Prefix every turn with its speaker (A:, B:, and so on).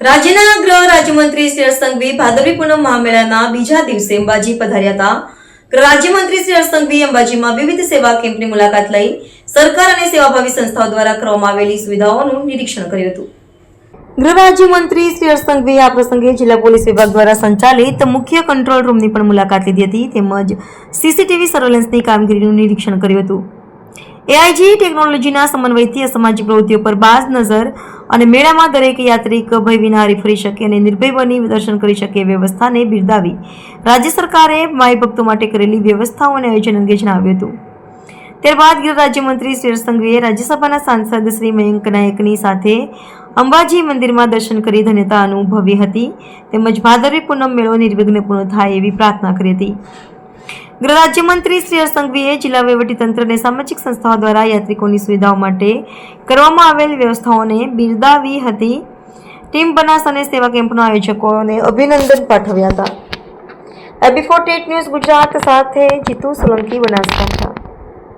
A: રાજ્યના ગૃહ રાજ્યમંત્રી શ્રી હર્ષ સંઘવી ભાદરવી પૂનમ મહામેળાના બીજા દિવસે અંબાજી પધાર્યા હતા. રાજ્યમંત્રી શ્રી હર્ષ અંબાજીમાં વિવિધ સેવા કેમ્પની મુલાકાત લઈ સરકાર અને સેવાભાવી સંસ્થાઓ દ્વારા કરવામાં આવેલી સુવિધાઓનું નિરીક્ષણ કર્યું હતું. ગૃહ રાજ્યમંત્રી શ્રી હર્ષ સંઘવીએ આ પ્રસંગે જિલ્લા પોલીસ વિભાગ દ્વારા સંચાલિત મુખ્ય કંટ્રોલ રૂમની પણ મુલાકાત લીધી હતી તેમજ સીસીટીવી સર્વેલન્સની કામગીરીનું નિરીક્ષણ કર્યું હતું. એઆઈજી ટેકનોલોજીના સમન્વયથી અસામાજિક પ્રવૃત્તિઓ પર બાજ નજર અને મેળામાં દરેક યાત્રિક ભય વિના હરી ફરી શકે અને નિર્ભય બની દર્શન કરી શકે વ્યવસ્થાને બિરદાવી રાજ્ય સરકારે માઈ ભક્તો માટે કરેલી વ્યવસ્થાઓ અને આયોજન અંગે જણાવ્યું હતું. ત્યારબાદ ગૃહ રાજ્યમંત્રી શ્રી સંઘવીએ રાજ્યસભાના સાંસદ શ્રી મયંક નાયકની સાથે અંબાજી મંદિરમાં દર્શન કરી ધન્યતા અનુભવી હતી તેમજ ભાદરવી પૂનમ મેળો નિર્વિઘ્ને પૂર્ણ થાય એવી પ્રાર્થના કરી હતી. ગૃહ રાજ્યમંત્રી શ્રી હર્ષ સંઘવીએ જિલ્લા વહીવટીતંત્રને સામાજિક સંસ્થાઓ દ્વારા યાત્રિકોની સુવિધાઓ માટે કરવામાં આવેલ વ્યવસ્થાઓને બિરદાવી હતી. ટીમ બનાસ અને સેવા કેમ્પના આયોજકોને અભિનંદન પાઠવ્યા હતા. એબી ફોર્ટી ન્યૂઝ ગુજરાત સાથે જીતુ સોલંકી બનાસકાંઠા.